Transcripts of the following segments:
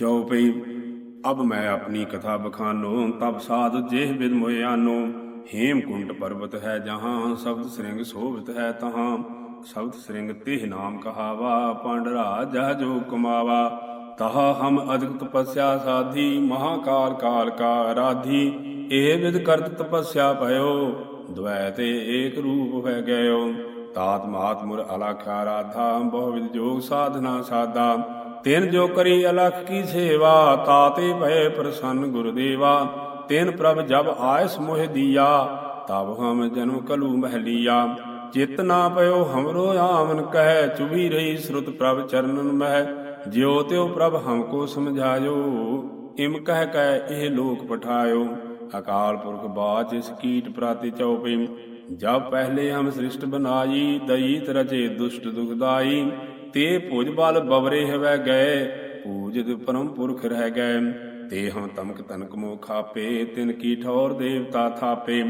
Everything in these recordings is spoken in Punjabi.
ਚਉਪਈ ਅਬ ਮੈਂ ਆਪਣੀ ਕਥਾ ਬਖਾਨੋ, ਤਬ ਸਾਧ ਜੇਹ ਬਿਦ ਮੋਇਆਨੋ ਹੇਮਕੁੰਟ ਪਰਬਤ ਹੈ ਜਹਾਂ, ਸ਼ਬਦ ਸ੍ਰਿੰਗ ਸੋਭਿਤ ਹੈ ਤਹਾਂ। ਸ਼ਬਦ ਸ੍ਰਿੰਗ ਤਿਹ ਨਾਮ ਕਹਾਵਾ ਪਾਂਡਰਾ ਜਹ ਜੋ ਕਮਾਵਾ। ਤਹਾ ਹਮ ਅਦਿਕ ਤਪੱਸਿਆ ਸਾਧੀ ਮਹਾਕਾਲ ਕਾਲ ਕਾ ਆਰਾਧੀ ਇਹ ਵਿਦ ਕਰਤ ਤਪੱਸਿਆ ਭਇਓ ਦ્વੈ ਤੇ ਏਕ ਰੂਪ ਹੈ ਗਇਓ। ਤਾਤ ਮਾਤ ਮੁਰ ਅਲਖ ਆਰਾਧਾ ਬਹੁ ਵਿਦ ਜੋਗ ਸਾਧਨਾ ਸਾਦਾ। ਤਿਨ ਜੋ ਕਰੀ ਅਲਖ ਕੀ ਸੇਵਾ ਤਾਤੇ ਭਏ ਪ੍ਰਸੰਨ ਗੁਰਦੇਵਾ। ਤਿਨ ਪ੍ਰਭ ਜਬ ਆਇਸ ਮੋਹਿ ਦੀਆ, ਤਬ ਹਮ ਜਨਮ ਕਲੂ ਮਹਲੀਆ। ਚਿਤ ਨਾ ਪਇਓ ਹਮਰੋ ਆਮਨ ਕਹਿ, ਚੁਭੀ ਰਹੀ ਸ੍ਰੁਤ ਪ੍ਰਭ ਚਰਨਨ ਮਹਿ। ਜਿਉ ਤਿਉ ਪ੍ਰਭ ਹਮਕੋ ਸਮਝਾਇਓ, ਇਮ ਕਹਿ ਕੈ ਇਹ ਲੋਕ ਪਠਾਇਓ। ਅਕਾਲ ਪੁਰਖ ਬਾਚ ਇਸ ਕੀਟ ਪ੍ਰਾਤੀ ਚਉਪਈ ਜਬ ਪਹਿਲੇ ਹਮ ਸ੍ਰਿਸ਼ਟ ਬਨਾਈ ਦਈਤ ਰਚੇ ਦੁਸ਼ਟ ਦੁਖਦਾਈ ਤੇ ਭੁਜ ਬਲ ਬਵਰੇ ਹਵੈ ਗਏ ਪੂਜਿਤ ਪਰਮ ਪੁਰਖ ਰਹਿ ਗਏ। ਤੇ ਹਮ ਤਮਕ ਤਨਕ ਮੋ ਖਾਪੇ, ਤਿਨ ਕੀ ਠੌਰ ਦੇਵਤਾ ਥਾਪੇ।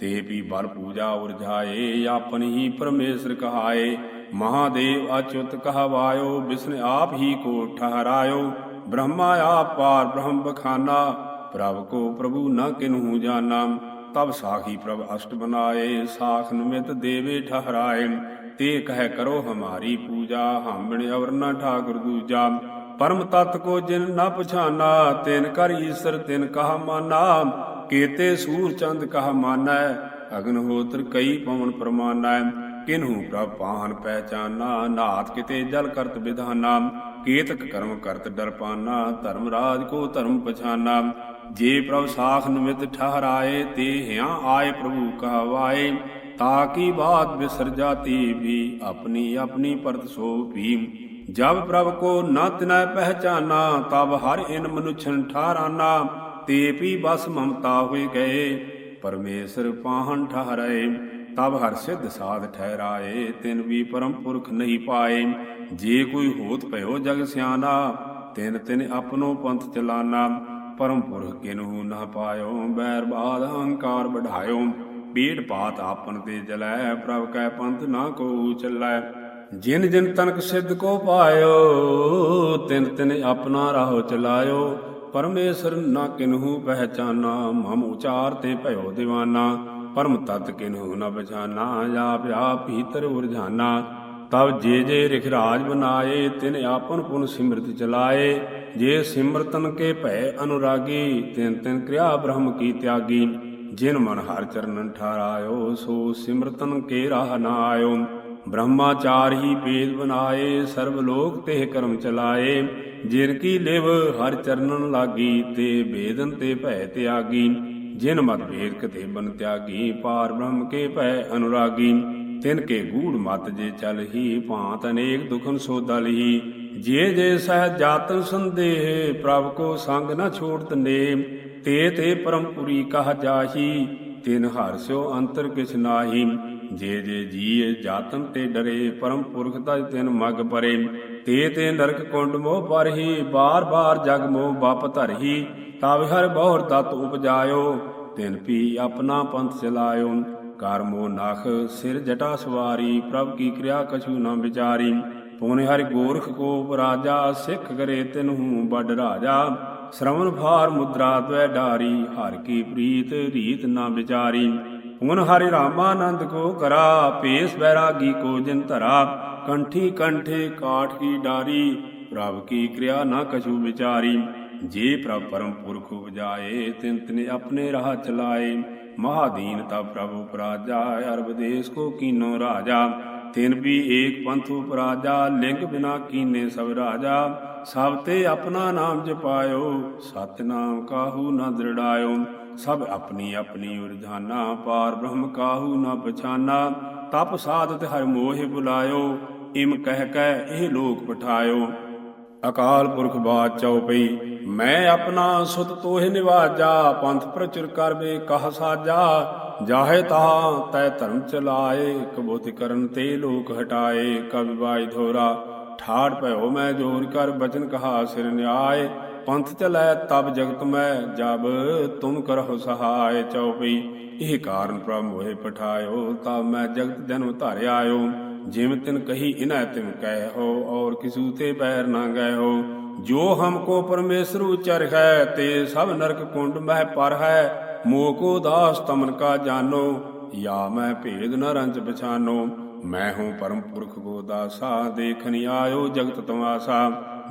ਤੇ ਵੀ ਬਲ ਪੂਜਾ ਉਰਝਾਏ, ਆਪਨ ਹੀ ਪਰਮੇਸ਼ਰ ਕਹਾਏ। ਮਹਾਦੇਵ ਅਚੁੱਤ ਕਹਵਾਇਓ, ਬਿਸਨ ਆਪ ਹੀ ਕੋ ਠਹਰਾਇਓ। ਬ੍ਰਹਮਾ ਆਪ ਪਾਰ ਬ੍ਰਹਮ ਬਖਾਨਾ, ਪ੍ਰਭ ਕੋ ਪ੍ਰਭੂ ਨ ਕਿਨਹੂ ਜਾਨਾ। ਤਬ ਸਾਖੀ ਪ੍ਰਭ ਅਸ਼ਟ ਬਨਾਏ, ਸਾਖ ਨਿਮਿਤ ਦੇਵੇ ਠਹਰਾਏ। ਤੇ ਕਹਿ ਕਰੋ ਹਮਾਰੀ ਪੂਜਾ ਹਮ ਅਵਰ ਨਾ ਠਾਕੁਰ ਦੂਜਾ। ਪਰਮ ਤਤ ਕੋ ਜਿਨ ਨਾ ਪਛਾਨਾ, ਤਿਨ ਕਰ ਈਸਰ, ਤਿਨ ਕਹਾ ਮਾਨਾ। ਕੀਤੇ ਸੂਰ ਚੰਦ ਕਹਾ ਮਾਨੈ, ਅਗਨ ਹੋਤਰ ਕਈ ਪਵਨ ਪ੍ਰਮਾਨੈ। ਕਿਨਹੂ ਪ੍ਰਭ ਪਾਹਨ ਪਹਿਚਾਨਾ, ਨਾਥ ਕਿਤੇ ਜਲ ਕਰਤ ਵਿਧਾਨਾ ਕੇਤਕ ਕਰਮ ਕਰਤ ਡਰਪਾਨਾ ਧਰਮ ਰਾਜ ਕੋ ਧਰਮ ਪਛਾਨਾ। ਜੇ ਪ੍ਰਭ ਸਾਖ ਨਿਮਿਤ ਠਹਰਾਏ, ਤੇ ਹਿਆਂ ਆਏ ਪ੍ਰਭੂ ਕਹਵਾਏ। ਤਾਕੀ ਬਾਤ ਬਿਸਰ ਜਾਤੀ ਵੀ ਆਪਣੀ ਆਪਣੀ ਪਰਤ ਸੋ ਵੀ ਜਬ ਪ੍ਰਭ ਕੋ ਨ ਤਿਨੈ ਪਹਿਚਾਨਾ, ਤਬ ਹਰ ਇਨ ਮਨੁਛਨ ਠਾਰਾਨਾ। ਤੇ ਵੀ ਬਸ ਮਮਤਾ ਹੋਏ ਗਏ, ਪਰਮੇਸ਼ਰ ਪਾਹਨ ਠਹਰਾਏ। ਤਬ ਹਰ ਸਿੱਧ ਸਾਧ ਠਹਿਰਾਏ, ਤਿਨ ਵੀ ਪਰਮ ਪੁਰਖ ਨਹੀਂ ਪਾਏ। ਜੇ ਕੋਈ ਹੋਤ ਭਇਓ ਜਗ ਸਿਆਣਾ, ਤਿਨ ਤਿਨ ਆਪਣੋ ਪੰਥ ਚਲਾਨਾ। ਪਰਮ ਪੁਰਖ ਕਿਨਹੂ ਨਾ ਪਾਇਓ, ਬੈਰ ਬਾਦ ਅਹੰਕਾਰ ਬਢਾਇਓ ਪੀੜ ਪਾਤ ਆਪਨ ਤੇ ਜਲੈ, ਪ੍ਰਭ ਕੈ ਪੰਥ ਨਾ ਕੋ ਚੱਲੈ। ਜਿਨ ਜਿਨ ਤਨਕ ਸਿੱਧ ਕੋ ਪਾਇਓ, ਤਿਨ ਤਿਨ ਆਪਣਾ ਰਾਹ ਚਲਾਇਓ। ਪਰਮੇਸ਼ਰ ਨਾ ਕਿਨਹੂ ਪਹਿਚਾਨਾ, ਮਮ ਉਚਾਰ ਤੇ ਭਇਓ ਦੀਵਾਨਾ। ਪਰਮ ਤਤ ਕਿਨਹੂ ਨ ਪਛਾਨਾ, ਆਪ ਆਪ ਭੀਤਰ ਉਰਝਾਨਾ ਤਬ ਜੇ ਜੇ ਰਿਖਰਾਜ ਬਨਾਏ, ਤਿਨ ਆਪਨ ਪੁਨ ਸਿਮਰਤ ਚਲਾਏ। ਜੇ ਸਿਮਰਤਨ ਕੇ ਭੈ ਅਨੁਰਾਗੀ, ਤਿਨ ਤਿਨ ਕਿਰਿਆ ਬ੍ਰਹਮ ਕੀ ਤਿਆਗੀ। ਜਿਨ ਮਨ ਹਰ ਚਰਨਨ ਠਾਰਾਇਓ ਸੋ ਸਿਮਰਤਨ ਕੇ ਰਾਹ ਨਾ ਆਇਓ ਬ੍ਰਹਮਾਚਾਰ ਹੀ ਭੇਦ ਬਨਾਏ ਸਰਬ ਲੋਕ ਤੇ ਕਰਮ ਚਲਾਏ। ਜਿਨ ਕੀ ਲਿਵ ਹਰ ਚਰਨਨ ਲਾਗੀ, ਤੇ ਬੇਦਨ ਤੇ ਭੈ ਤਿਆਗੀ। ਜਿਨ ਮਤ ਭੇਦ ਕਤੇ ਬਨ ਤਿਆਗੀ, ਪਾਰ ਬ੍ਰਹਮ ਕੇ ਭੈ ਅਨੁਰਾਗੀ। ਤਿਨ ਕੇ ਗੂੜ ਮਤ ਜੇ ਚਲ ਹੀ, ਭਾਂਤ ਅਨੇਕ ਦੁਖਨ ਸੋਦਾ ਲਹੀ ਜੇ ਜੇ ਸਹਿ ਜਾਤਨ ਸੰਦੇਹ, ਪ੍ਰਭ ਕੋ ਸੰਗ ਨਾ ਛੋੜਤ ਨੇਮ ਤੇ ਤੇ ਪਰਮਪੁਰੀ ਕਹ ਜਾਹੀ, ਤਿਨ ਹਰ ਸਿਓ ਅੰਤਰ ਕਿਛ ਨਾਹੀ। ਜੇ ਜੇ ਜੀਏ ਜਾਤਨ ਤੇ ਡਰੇ, ਪਰਮ ਪੁਰਖ ਤਜ ਤਿਨ ਮਗ ਪਰੇ। ਤੇ ਤੇ ਨਰਕ ਕੁੰਡ ਮੋਹ ਪਰਹੀ, ਬਾਰ ਬਾਰ ਜਗ ਮੋਹ ਬਪ ਧਰਹੀ। ਤਬ ਹਰ ਬਹੁਰ ਤਤ ਉਪਜਾਇਓ, ਤਿਨ ਪੀ ਆਪਣਾ ਪੰਥ ਚਲਾਇਓ। ਕਰਮੋ ਨਖ, ਸਿਰ ਜਟਾ ਸਵਾਰੀ, ਪ੍ਰਭ ਕੀ ਕਿਰਿਆ ਕਛੂ ਨਾ ਵਿਚਾਰੀ। ਪਉਨੇ ਹਰਿ ਗੋਰਖ ਕੋ ਰਾਜਾ, ਸਿੱਖ ਕਰੇ ਤਿਨਹੂ ਬਡ ਰਾਜਾ। ਸ਼ਰਵਨ ਭਾਰ ਮੁਦਰਾ ਤਵੈ ਡਾਰੀ, ਹਰ ਕੀ ਪ੍ਰੀਤ ਰੀਤ ਨਾ ਵਿਚਾਰੀ। ਹੁਣ ਹਰਿ ਰਾਮਾਨੰਦ ਕੋ ਕਰਾ ਪੇਸ ਬੈਰਾਗੀ ਕੋ ਜਿਨ ਧਰਾ। ਕੰਠੀ ਕੰਠੇ ਕਾਠ ਕੀ ਡਾਰੀ, ਪ੍ਰਭ ਕੀ ਕਿਰਿਆ ਨਾ ਕਛੂ ਵਿਚਾਰੀ। ਜੇ ਪ੍ਰਭ ਪਰਮ ਪੁਰਖ ਉਪਜਾਏ, ਤਿਨ ਤਿਨ ਆਪਣੇ ਰਾਹ ਚਲਾਏ। ਮਹਾਦੀਨ ਤਾ ਪ੍ਰਭ ਉਪਰਾਜਾ, ਅਰਬ ਦੇਸ ਕੋ ਕੀਨੋ ਰਾਜਾ। ਤਿਨ ਵੀ ਏਕ ਪੰਥ ਉਪਰਾਜਾ, ਲਿੰਗ ਬਿਨਾ ਕੀਨੇ ਸਭ ਰਾਜਾ। ਸਭ ਤੇ ਆਪਣਾ ਨਾਮ ਜਪਾਇਓ ਸਤ ਕਾਹੂ ਨਾ ਦ੍ਰਿੜਾਇਓ। ਸਭ ਆਪਣੀ ਆਪਣੀ ਉਰਧਾਨਾ ਪਾਰ ਬ੍ਰਹਮ ਕਾਹੂ ਨਾ ਪਛਾਨਾ। ਤਪ ਸਾਧਤ ਹਰ ਮੋਹਿ ਬੁਲਾਇਓ, ਇਮ ਕਹਿ ਕਹਿ ਇਹ ਲੋਕ ਪਠਾਇਓ। ਅਕਾਲ ਪੁਰਖ ਬਾਦ ਚਉਪਈ ਮੈਂ ਆਪਣਾ ਸੁਤ ਤੋਹਿ ਨਿਵਾਜਾ, ਪੰਥ ਪ੍ਰਚੁਰ ਕਰਵੇ ਕਹ ਸਾਜਾ। ਜਾਹੇ ਤਾ ਤੈ ਧਰਮ ਚਲਾਏ ਕਬੂਤ ਕਰਨ ਤੇ ਲੋਕ ਹਟਾਏ, ਕਵਿ ਬਾਈ ਧੋਰਾ ਠਾੜ ਭਇਓ ਮੈਂ ਜੋਰ ਕਰ, ਬਚਨ ਕਹਾ ਸਿਰ ਨਿਆਏ, ਪੰਥ ਚਲੈ ਤਬ ਜਗਤ ਮੈਂ, ਜਬ ਤੁਮ ਕਰਹੁ ਸਹਾਇ ਚਉਪਈ, ਇਹ ਕਾਰਨ ਪ੍ਰਭ ਮੋਹਿ ਪਠਾਇਓ ਤਬ ਮੈਂ ਜਗਤ ਜਨਮ ਧਾਰਿ ਆਇਓ ਜਿਮ ਤਿਨ ਕਹੀ ਇਨੈ ਤਿਮ ਕਹਿ ਹੋ ਔਰ ਕਿਸੂ ਤੇ ਪੈਰ ਨਾ ਗਏ ਹੋ ਜੋ ਹਮ ਕੋ ਪਰਮੇਸ਼ਰ ਉਚਰ ਹੈ ਤੇ ਸਭ ਨਰਕ ਕੁੰਡ ਮਹਿ ਪਰ ਹੈ ਮੋ ਕੋ ਦਾਸ ਤਮਨ ਕਾ ਜਾਨੋ, ਯਾ ਮੈਂ ਭੇਦ ਨ ਰੰਜ ਪਛਾਨੋ। ਮੈਂ ਹੂੰ ਪਰਮ ਪੁਰਖ ਕੋ ਦਾਸਾ, ਦੇਖਨ ਆਇਓ ਜਗਤ ਤਮਾਸਾ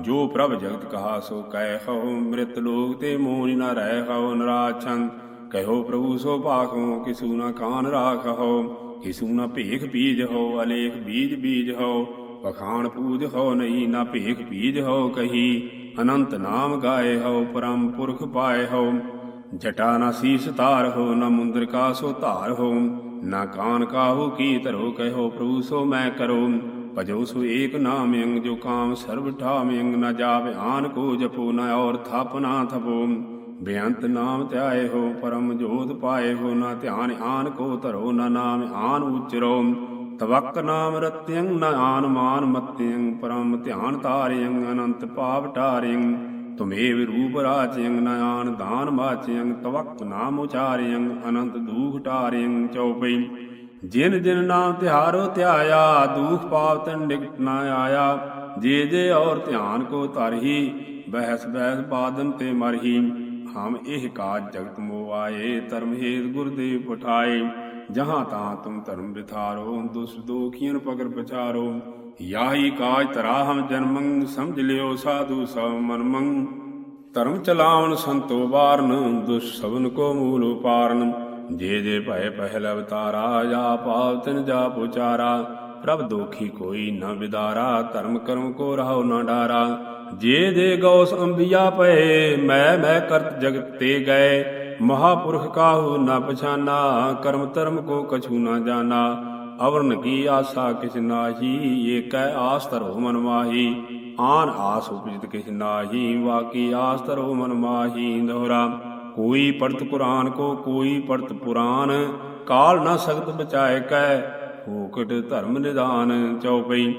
ਜੋ ਪ੍ਰਭ ਜਗਤ ਕਹਾ ਸੋ ਕਹਿ ਹਉ, ਮ੍ਰਿਤ ਲੋਕ ਤੇ ਮੋਨਿ ਨ ਰਹਿ ਹਉ ਨਰਾਛੰ। ਕਹਿਓ ਪ੍ਰਭੂ ਸੋ ਭਾਖੋ, ਕਿਸੂ ਨ ਕਾਨ ਰਾਖਹੁ ਕਿਸੂ ਨ ਭੇਖ ਬੀਜ ਹੋ ਅਲੇਖ ਬੀਜ ਬੀਜ ਹੋ ਪਖਾਨ ਪੂਜ ਹੋ ਨਹੀਂ, ਨਾ ਭੇਖ ਬੀਜ ਹੋ ਕਹੀ। ਅਨੰਤ ਨਾਮ ਗਾਏ ਹੋ ਪਰਮ ਪੁਰਖ ਪਾਏ ਹੋ ਜਟਾ ਨਾ ਸੀਸ ਧਾਰ ਹੋ, ਨਾ ਮੁੰਦਰ ਕਾ ਸੋ ਧਾਰ ਹੋ, ਨਾ ਕਾਨ ਕਾਹੂ ਕੀ ਧਰੋ ਕਹਿਓ ਪ੍ਰਭੂ, ਸੋ ਮੈਂ ਕਰੋ। ਭਜੋ ਸੋ ਏਕ ਨਾਮ ਅੰਗ, ਜੋ ਕਾਮ ਸਰਬ ਠਾਮ ਅੰਗ, ਨਾ ਜਾਵੇ ਆਨ ਕੋ ਜਪੋ, ਨਾ ਔਰ ਥਾਪ ਨਾ ਥਪੋ। ਬੇਅੰਤ ਨਾਮ ਧਿਆਏ ਹੋ, ਪਰਮ ਜੋਤ ਪਾਏ ਹੋ, ਨਾ ਧਿਆਨ ਆਨ ਕੋ ਧਰੋ, ਨਾ ਨਾਮ ਆਨ ਉਚਰੋ। ਤਵਕ ਨਾਮ ਰਤਿਯੰ ਨਾ ਆਨ ਮਾਨ ਮਤਿਯੰ ਪਰਮ ਧਿਆਨ ਤਾਰਿਯੰ ਅਨੰਤ ਪਾਪ ਟਾਰਿਯੰ ਤੁਮੇਵ ਰੂਪ ਰਾਜਯੰ ਨਯਾਨ ਦਾਨ ਮਾਚਯੰ ਤਵਕ ਨਾਮ ਉਚਾਰਯੰ ਅਨੰਤ ਦੂਖ ਟਾਰਯੰ ਚਉਪਈ। ਜਿਨ ਜਿਨ ਨਾਮ ਤਿਹਾਰੋ ਧਿਆਇਆ, ਦੂਖ ਪਾਪ ਤਨ ਨਿਕਟ ਨਾ ਆਇਆ। ਜੇ ਜੇ ਔਰ ਧਿਆਨ ਕੋ ਤਰਹੀ, ਬਹਿਸ ਬਹਿਸ ਬਾਦਨ ਤੇ ਮਰਹੀ। ਹਮ ਇਹ ਕਾਜ ਜਗਤ ਮੋ ਆਏ ਧਰਮ ਹੇਤ ਗੁਰਦੇਵ ਪਠਾਏ। ਜਹਾਂ ਤਾਂ ਤੁਮ ਧਰਮ ਵਿਥਾਰੋ ਦੁਸ ਦੋਖੀਨ ਪਕਰ ਪਚਾਰੋ ਯਾਹੀ ਕਾਜ ਤਰਾ ਹਮ ਜਨਮੰ, ਸਮਝ ਲਿਓ ਸਾਧੂ ਸਭ ਮਨ ਮੰਗ ਧਰਮ ਚਲਾਵਨ ਸੰਤੋ ਵਾਰਨ ਦੁਸ਼ ਕੋ ਮੂਲ ਉਪਾਰਨ। ਜੇ ਜੇ ਭੈ ਪਹਿਲ ਅਵਤਾਰਾ, ਜਾ ਪਾਵ ਤਿਨ ਜਾ ਪੁਚਾਰਾ। ਪ੍ਰਭ ਦੋਖੀ ਕੋਈ ਨਾ ਵਿਦਾਰਾ, ਧਰਮ ਕਰਮ ਕੋ ਰਹਾਉ ਨ ਡਾਰਾ। ਜੇ ਦੇ ਗੌਸ ਅੰਬਿਆ ਪਏ ਮੈਂ ਮੈਂ ਕਰਤ ਜਗਤ ਤੇ ਗਏ। ਮਹਾਪੁਰਖ ਕਾਹੂ ਨਾ ਪਛਾਨਾ, ਕਰਮ ਧਰਮ ਕੋ ਕਛੂ ਨ ਜਾਣਾ ਅਵਰਨ ਕੀ ਆਸਾ ਕਿਛ ਨਾਹੀ, ਏਕੈ ਆਸ ਧਰੋ ਮਨ ਮਾਹੀ। ਆਨ ਆਸ ਉਪਜਿਤ ਕਿਛ ਨਾਹੀ, ਵਾਕੀ ਆਸ ਧਰੋ ਮਨ ਮਾਹੀ। ਦੋਹਰਾ, ਕੋਈ ਪੜਤ ਕੁਰਾਨ ਕੋ, ਕੋਈ ਪੜਤ ਪੁਰਾਨ। ਕਾਲ ਨਾ ਸਕਤ ਬਚਾਏ ਕੈ, ਫੂਕਟ ਧਰਮ ਨਿਦਾਨ ਚਉਪਈ।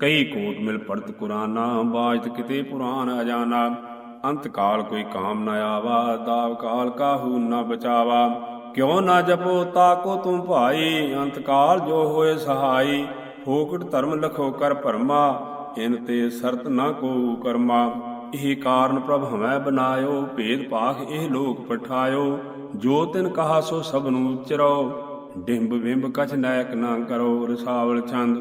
ਕਈ ਕੋਟ ਮਿਲ ਪੜਤ ਕੁਰਾਨਾ, ਬਾਜਤ ਕਿਤੇ ਪੁਰਾਨ ਅਜਾਨਾ। ਅੰਤ ਕਾਲ ਕੋਈ ਕਾਮ ਨਾ ਆਵਾ, ਦਾਵ ਕਾਲ ਕਾਹੂ ਨਾ ਬਚਾਵਾ। ਕਿਉ ਨਾ ਜਪੋ ਤਾਕੋ ਤੁਮ ਭਾਈ ਅੰਤਕਾਲ ਜੋ ਹੋਏ ਸਹਾਈ। ਫੋਕਟ ਧਰਮ ਲਖੋ ਕਰ ਭਰਮਾ, ਇਨ ਤੇ ਸਰਤ ਨਾ ਕੋ ਕਰਮਾ। ਇਹ ਕਾਰਨ ਪ੍ਰਭ ਹਮੈ ਬਨਾਇਓ, ਭੇਦ ਭਾਖ ਇਹ ਲੋਕ ਪਠਾਇਓ। ਜੋ ਤਿਨ ਕਹਾ ਸੋ ਸਭ ਨੂੰ ਉਚਰੋ ਡਿੰਬ ਬਿੰਬ ਕਛ ਨਾਇਕ ਨਾ ਕਰੋ ਰਸਾਵਲ ਛੰਦ।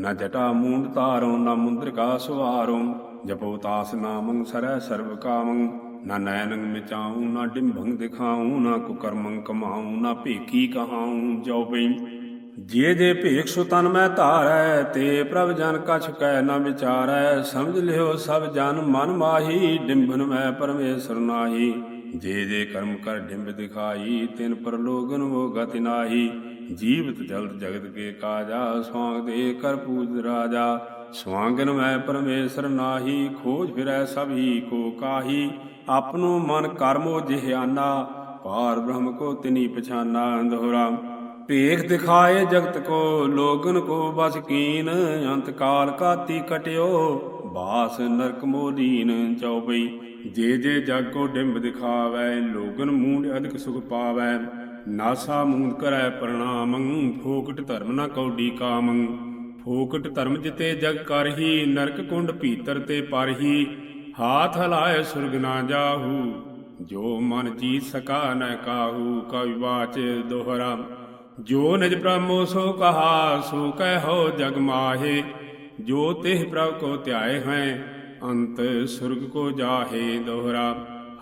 ਨਾ ਜਟਾ ਮੂੰਡ ਤਾਰੋ ਨਾ ਮੁੰਦਰ ਕਾ ਸੁਵਾਰੋ। ਜਪੋ ਤਾਸ ਨਾਮੰ ਸਰੈ ਸਰਬ ਕਾਮੰ। ਨਾ ਨੈਨੰ ਮਿਚਾਉ, ਨਾ ਡਿੰਭੰ ਦਿਖਾਉ, ਨਾ ਕੁਕਰਮੰ ਕਮਾਉ, ਨਾ ਭੇਕੀ ਕਹਾਉ, ਜੋ ਪਈ ਜੇ ਜੇ ਭੇਖ ਸੁ ਤਨ ਮੈਂ ਧਾਰੈ, ਤੇ ਪ੍ਰਭ ਜਨ ਕਛ ਕੈ ਨਾ ਵਿਚਾਰੈ। ਸਮਝ ਲਿਓ ਸਭ ਜਨ, ਮਨ ਮਾਹੀ, ਡਿੰਭਨ ਮੈਂ ਪਰਮੇਸ਼ਰ ਨਾਹੀ। ਜੇ ਜੇ ਕਰਮ ਕਰ ਡਿੰਬ ਦਿਖਾਈ, ਤਿਨ ਪਰ ਲੋਗਨ ਉਹ ਗਤਿ ਨਾਹੀ। ਜੀਵਤ ਜਲਦ ਜਗਤ ਕੇ ਕਾਜਾ ਸਵਾਂਗ ਦੇ ਕਰ ਪੂਜ ਰਾਜਾ। ਸਵਾਂਗਨ ਮੈਂ ਪਰਮੇਸ਼ਰ ਨਾਹੀ, ਖੋਜ ਫਿਰੈ ਹੀ ਕੋ ਕਾਹੀ। ਆਪਣੋ ਮਨ ਕਰਮੋ ਜਿਹਾਨਾ ਪਾਰ ਬ੍ਰਹਮ ਕੋ ਤਿਨੀ ਪਛਾਨਾ ਦੋਹਰਾ ਭੇਖ ਦਿਖਾਏ ਜਗਤ ਕੋ, ਲੋਗਨ ਕੋ ਬਸ ਕੀਨ, ਅੰਤ ਕਾਲ ਕਾਤੀ ਕਟਿਓ। ਬਾਸ ਨਰਕ ਮੋਦੀਨ ਚਉਪਈ। ਜੇ ਜੇ ਜਗ ਕੋ ਡਿੰਬ ਦਿਖਾਵੈ, ਲੋਗਨ ਮੂੰਡ ਅਧਿਕ ਸੁਖ ਪਾਵੈ। ਨਾਸਾ ਮੂੰਦ ਕਰੈ ਪ੍ਰਣਾਮੰ, ਫੋਕਟ ਧਰਮ ਨਾ ਕੌਡੀ ਕਾਮੰ। ਫੋਕਟ ਧਰਮ ਜਿਤੇ ਜਗ ਕਰਹੀ, ਨਰਕ ਕੁੰਡ ਭੀਤਰ ਤੇ ਪਰਹੀ, ਹਾਥ ਹਲਾਏ ਸੁਰਗ ਨਾ ਜਾਹੂ, ਜੋ ਮਨ ਜੀ ਸਕਾ ਨ ਕਾਹੂ ਕਵਿ ਬਾਚ ਦੋਹਰਾ, ਜੋ ਨਿਜ ਪ੍ਰਮੋ ਸੋ ਕਹਾ, ਸੋ ਕਹਿ ਜਗ ਮਾਹੇ, ਜੋ ਤਿਹ ਪ੍ਰਭ ਕੋ ਧਿਆਏ ਹੈ, ਅੰਤ ਸੁਰਗ ਕੋ ਜਾਹੇ ਦੋਹਰਾ,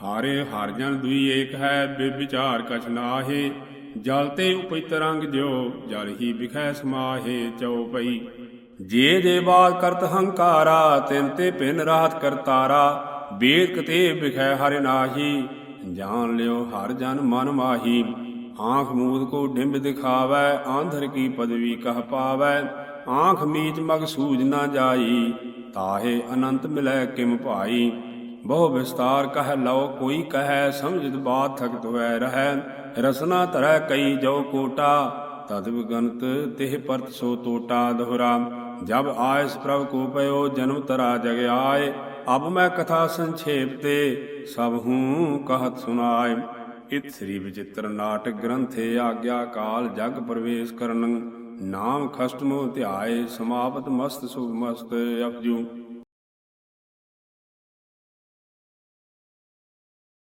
ਹਾਰੇ ਹਰ ਜਨ ਦੁਈ ਏਕ ਹੈ ਬਿਵਿਚਾਰ ਕਛ ਨਾਹੇ ਜਲ ਤੇ ਉਪਿਤ ਰੰਗ ਜਿਉ ਜਲ ਹੀ ਬਿਖੈ ਸਮਾਹੇ ਚਉਪਈ। ਜੇ ਜੇ ਬਾਤ ਕਰਤ ਹੰਕਾਰਾ, ਤਿਨ ਤੇ ਭਿਨ ਰਾਤ ਕਰਤਾਰਾ ਬੇਦ ਕਤੇ ਬਿਖੈ ਹਰਿ ਨਾਹੀ। ਜਾਣ ਲਿਓ ਹਰ ਜਨ ਮਨ ਮਾਹੀ, ਆਂਖ ਮੂਦ ਕੋ ਡਿੰਬ ਦਿਖਾਵੈ, ਆਂਧਰ ਕੀ ਪਦਵੀ ਕਹ ਪਾਵੈ। ਆਂਖ ਮੀਚ ਮਗ ਸੂਝ ਨਾ ਜਾਈ, ਤਾਹੇ ਅਨੰਤ ਮਿਲੈ ਕਿਮ ਭਾਈ। ਬਹੁ ਵਿਸਤਾਰ ਕਹਿ ਲਓ, ਕੋਈ ਕਹੈ ਸਮਝਿਤ ਬਾਤ ਥਕਤ ਹੋਇ ਰਹੈ। ਰਸਨਾ ਧਰੈ ਕਈ ਜੋ ਕੋਟਾ, ਤਦ ਵਿਗੰਤ ਤਿਹ ਪਰਤ ਸੋ ਤੋਟਾ ਦੁਹਰਾ। ਜਬ ਆਇਸ ਪ੍ਰਭ ਕੋ ਪਇਓ, ਜਨਮ ਤਰਾ ਜਗ ਆਏ। ਅਬ ਮੈਂ ਕਥਾ ਸੰਖੇਪ ਤੇ, ਸਭ ਹੂੰ ਕਹਤ ਸੁਨਾਏ ਇਤ ਸ੍ਰੀ ਵਿਚਿਤ੍ਰ ਨਾਟਕ ਗ੍ਰੰਥੇ ਆਗਿਆ ਕਾਲ ਜਗ ਪ੍ਰਵੇਸ਼ ਕਰਨ। ਨਾਮ ਖਸਟਮੋ ਧਿਆਏ, ਸਮਾਪਤ ਮਸਤ ਸੁਭ ਮਸਤ ਅਪਜੂ